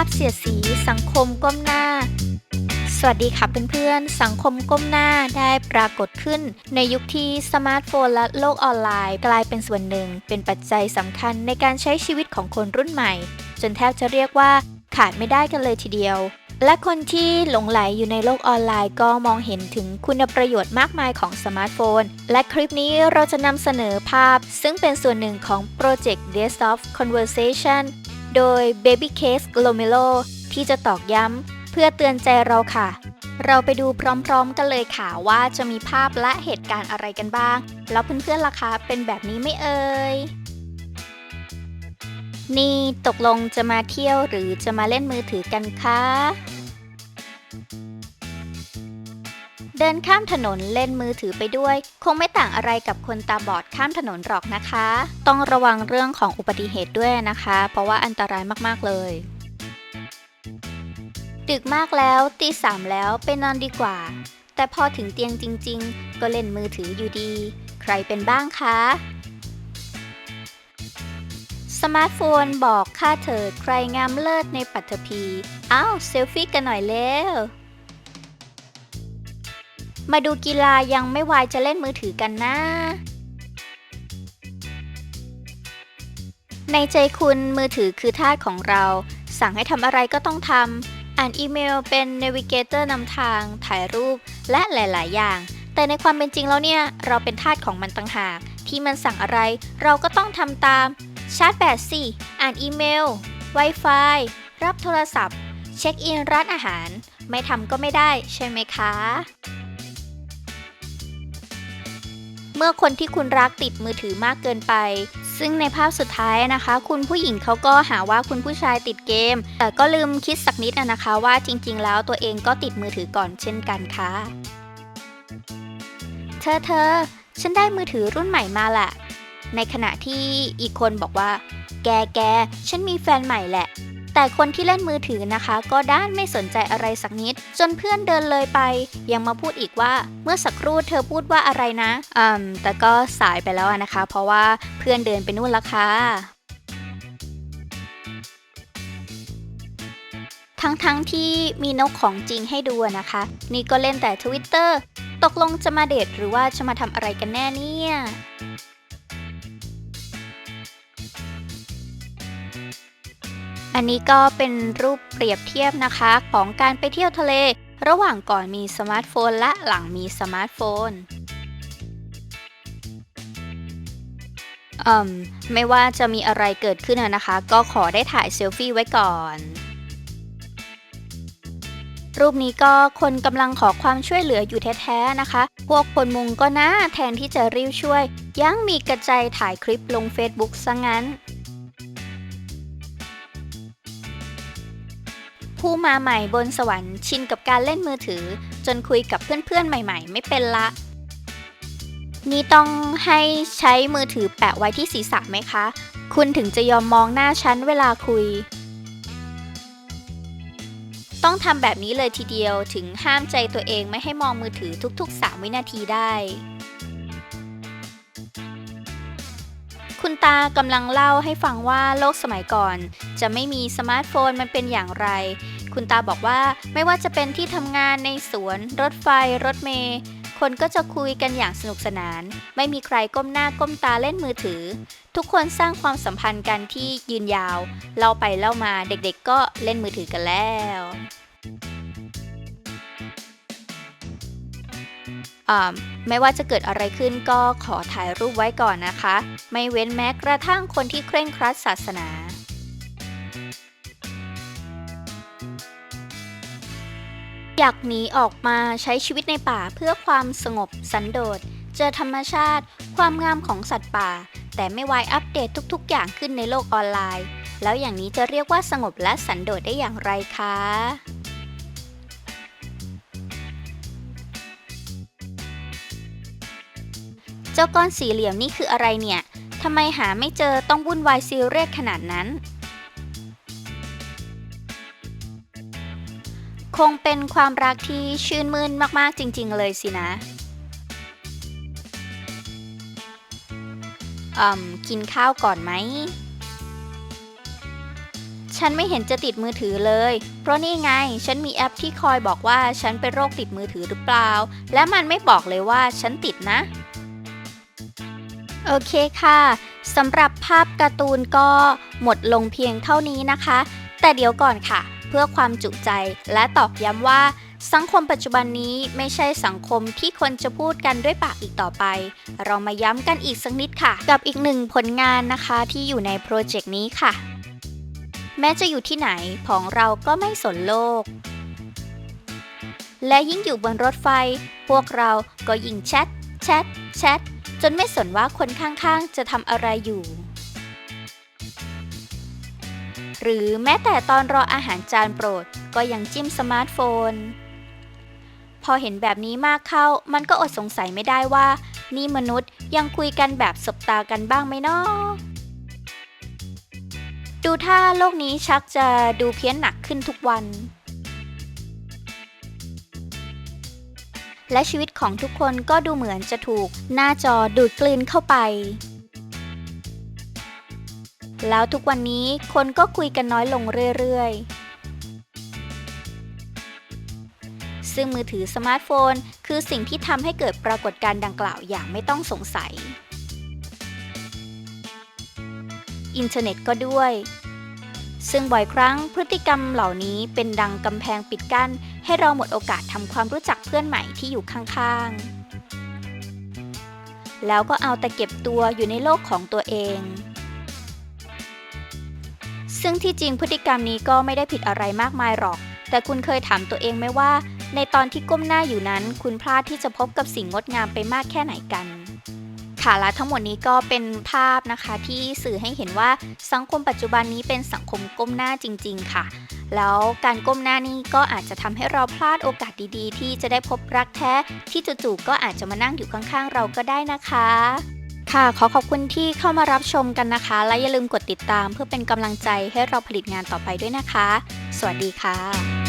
าพเสียดสีสังคมก้มหน้า สวัสดีค่ะเพื่อนๆ สังคมก้มหน้าได้ปรากฏขึ้น ในยุคที่สมาร์ทโฟนและโลกออนไลน์ กลายเป็นส่วนหนึ่ง เป็นปัจจัยสำคัญในการใช้ชีวิตของคนรุ่นใหม่ จนแทบจะเรียกว่าขาดไม่ได้กันเลยทีเดียว และคนที่หลงไหลอยู่ในโลกออนไลน์ก็มองเห็นถึงคุณประโยชน์มากมายของสมาร์ทโฟน และคลิปนี้เราจะนำเสนอภาพ ซึ่งเป็นส่วนหนึ่งของโปรเจกต์ Desktop Conversation โดย Baby Case Glomelo ที่จะตอกย้ำเพื่อเตือนใจเราค่ะ เราไปดูพร้อมๆกันเลยค่ะว่าจะมีภาพและเหตุการณ์อะไรกันบ้าง แล้วเพื่อนๆล่ะคะเป็นแบบนี้ไม่เอ่ยนี่ตกลงจะมาเที่ยวหรือจะมาเล่นมือถือกันคะ เดินข้ามถนนเล่นมือถือไปด้วย คงไม่ต่างอะไรกับคนตาบอดข้ามถนนหรอกนะคะ ต้องระวังเรื่องของอุบัติเหตุด้วยนะคะ เพราะว่าอันตรายมากๆเลย ดึกมากแล้วตีสามแล้วไปนอนดีกว่า แต่พอถึงเตียงจริง ๆ ก็เล่นมือถืออยู่ดี ใครเป็นบ้างคะสมาร์ทโฟนบอกค่าเถิดใครงามเลิศในปัตภีอ้าวเซลฟี่กันหน่อยเร็ว มาดูกีฬายังไม่วายจะเล่นมือถือกันนะ ในใจคุณมือถือคือทาสของเรา สั่งให้ทำอะไรก็ต้องทำ อ่านอีเมลเป็นเนวิเกเตอร์นำทาง ถ่ายรูปและหลาย ๆ อย่าง แต่ในความเป็นจริงแล้วเนี่ย เราเป็นทาสของมันต่างหาก ที่มันสั่งอะไรเราก็ต้องทำตาม ชาร์จแบตสิ อ่านอีเมล Wi-Fi รับโทรศัพท์ เช็คอินร้านอาหาร ไม่ทำก็ไม่ได้ใช่ไหมคะ เมื่อคนที่คุณรักติดมือถือมากเกินไป ซึ่งในภาพสุดท้ายนะคะ คุณผู้หญิงเขาก็หาว่าคุณผู้ชายติดเกม แต่ก็ลืมคิดสักนิดนะคะว่าจริง ๆ แล้วตัวเองก็ติดมือถือก่อนเช่นกันค่ะ เธอเธอฉันได้มือถือรุ่นใหม่มาแหละในขณะที่อีกคนบอกว่า แกแกฉันมีแฟนใหม่แหละ แต่คนที่เล่นมือถือนะคะ ก็ด้านไม่สนใจอะไรสักนิด จนเพื่อนเดินเลยไป ยังมาพูดอีกว่าเมื่อสักครู่เธอพูดว่าอะไรนะอืมแต่ก็สายไปแล้วนะคะ เพราะว่าเพื่อนเดินไปนู่นและค่ะทั้งๆทที่มีนกของจริงให้ดูนะคะ นี่ก็เล่นแต่ Twitter ตกลงจะมาเดทหรือว่าจะมาทำอะไรกันแน่เนี่ย อันนี้ก็เป็นรูปเปรียบเทียบนะคะของการไปเที่ยวทะเล ระหว่างก่อนมีสมาร์ทโฟนและหลังมีสมาร์ทโฟนอืมไม่ว่าจะมีอะไรเกิดขึ้นนะคะ ก็ขอได้ถ่ายเซลฟี่ไว้ก่อน รูปนี้ก็คนกำลังขอความช่วยเหลืออยู่แท้ๆนะคะ พวกคนมุงก็นะแทนที่จะรีบช่วย ยังมีกระจายถ่ายคลิปลง Facebook ซะงั้น ผู้มาใหม่บนสวรรค์ชินกับการเล่นมือถือ จนคุยกับเพื่อนๆใหม่ ๆ ไม่เป็นละ นี่ต้องให้ใช้มือถือแปะไว้ที่ศีรษะไหมคะ คุณถึงจะยอมมองหน้าฉันเวลาคุย ต้องทำแบบนี้เลยทีเดียวถึงห้ามใจตัวเองไม่ให้มองมือถือทุก ๆ 3 วินาทีได้ คุณตากำลังเล่าให้ฟังว่าโลกสมัยก่อน จะไม่มีสมาร์ทโฟนมันเป็นอย่างไร คุณตาบอกว่าไม่ว่าจะเป็นที่ทำงานในสวน รถไฟ รถเมล์คนก็จะคุยกันอย่างสนุกสนาน ไม่มีใครก้มหน้าก้มตาเล่นมือถือ ทุกคนสร้างความสัมพันธ์กันที่ยืนยาว เล่าไปเล่ามาเด็กๆก็เล่นมือถือกันแล้ว ไม่ว่าจะเกิดอะไรขึ้นก็ขอถ่ายรูปไว้ก่อนนะคะ ไม่เว้นแม้กระทั่งคนที่เคร่งครัดศาสนาอยากหนีออกมาใช้ชีวิตในป่าเพื่อความสงบสันโดษ เจอธรรมชาติ ความงามของสัตว์ป่า แต่ไม่ไวอัปเดตทุก ๆ อย่างขึ้นในโลกออนไลน์ แล้วอย่างนี้จะเรียกว่าสงบและสันโดษได้อย่างไรคะ เจ้าก้อนสี่เหลี่ยมนี่คืออะไรเนี่ยทำไมหาไม่เจอต้องวุ่นวายซีเรียสขนาดนั้น คงเป็นความรักที่ชื่นมื่นมากๆจริง ๆ เลยสินะอืมกินข้าวก่อนไหม ฉันไม่เห็นจะติดมือถือเลย เพราะนี่ไง ฉันมีแอปที่คอยบอกว่าฉันเป็นโรคติดมือถือหรือเปล่า และมันไม่บอกเลยว่าฉันติดนะ โอเคค่ะ สำหรับภาพการ์ตูนก็หมดลงเพียงเท่านี้นะคะ แต่เดี๋ยวก่อนค่ะ เพื่อความจุใจและตอกย้ำว่า สังคมปัจจุบันนี้ไม่ใช่สังคมที่คนจะพูดกันด้วยปากอีกต่อไป เรามาย้ำกันอีกสักนิดค่ะ กับอีกหนึ่งผลงานนะคะที่อยู่ในโปรเจกต์นี้ค่ะ แม้จะอยู่ที่ไหนของเราก็ไม่สนโลก และยิ่งอยู่บนรถไฟ พวกเราก็ยิ่งแชท แชทแชทจนไม่สนว่าคนข้างๆ จะทำอะไรอยู่ หรือแม้แต่ตอนรออาหารจานโปรดก็ยังจิ้มสมาร์ทโฟน พอเห็นแบบนี้มากเข้า มันก็อดสงสัยไม่ได้ว่า นี่มนุษย์ยังคุยกันแบบสบตากันบ้างไหมเนาะดูถ้าโลกนี้ชักจะดูเพี้ยนหนักขึ้นทุกวัน และชีวิตของทุกคนก็ดูเหมือนจะถูก หน้าจอดูดกลืนเข้าไป แล้วทุกวันนี้คนก็คุยกันน้อยลงเรื่อยๆ ซึ่งมือถือสมาร์ทโฟน คือสิ่งที่ทำให้เกิดปรากฏการณ์ดังกล่าวอย่างไม่ต้องสงสัย อินเทอร์เน็ตก็ด้วย ซึ่งบ่อยครั้งพฤติกรรมเหล่านี้เป็นดังกำแพงปิดกั้น ให้เราหมดโอกาสทำความรู้จักเพื่อนใหม่ที่อยู่ข้างๆ แล้วก็เอาแต่เก็บตัวอยู่ในโลกของตัวเอง ซึ่งที่จริงพฤติกรรมนี้ก็ไม่ได้ผิดอะไรมากมายหรอก แต่คุณเคยถามตัวเองไหมว่า ในตอนที่ก้มหน้าอยู่นั้น คุณพลาดที่จะพบกับสิ่งงดงามไปมากแค่ไหนกัน ค่ะและทั้งหมดนี้ก็เป็นภาพนะคะที่สื่อให้เห็นว่าสังคมปัจจุบันนี้เป็นสังคมก้มหน้าจริง ๆ ค่ะ แล้วการก้มหน้านี้ก็อาจจะทำให้เราพลาดโอกาสดีๆ ที่จะได้พบรักแท้ที่จู่ๆก็อาจจะมานั่งอยู่ข้างๆ เราก็ได้นะคะ ค่ะขอขอบคุณที่เข้ามารับชมกันนะคะ และอย่าลืมกดติดตามเพื่อเป็นกำลังใจให้เราผลิตงานต่อไปด้วยนะคะ สวัสดีค่ะ